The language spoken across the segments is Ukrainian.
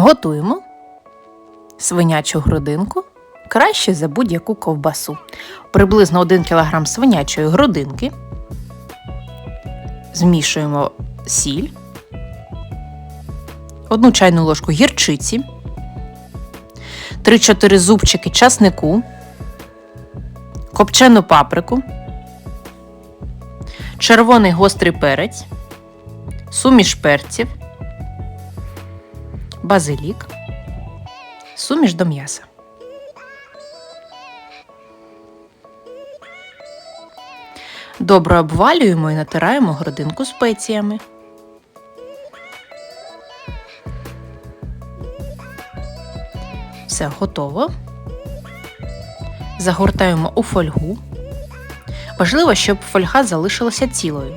Готуємо свинячу грудинку краще за будь-яку ковбасу. Приблизно 1 кг свинячої грудинки. Змішуємо сіль, одну чайну ложку гірчиці, 3-4 зубчики часнику, копчену паприку, червоний гострий перець, суміш перців, базилік, суміш до м'яса. Добре обвалюємо і натираємо грудинку спеціями. Все готово. Загортаємо у фольгу. Важливо, щоб фольга залишилася цілою.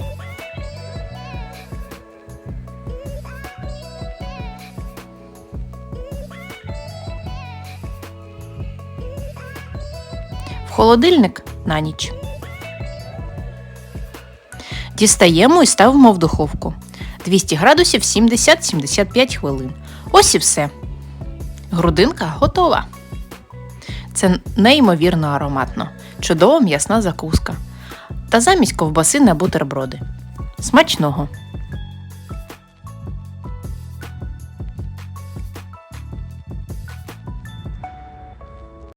Холодильник на ніч. Дістаємо і ставимо в духовку 200 градусів 70-75 хвилин. Ось і все. Грудинка готова. Це неймовірно ароматно, чудова м'ясна закуска. Та замість ковбаси на бутерброди. Смачного!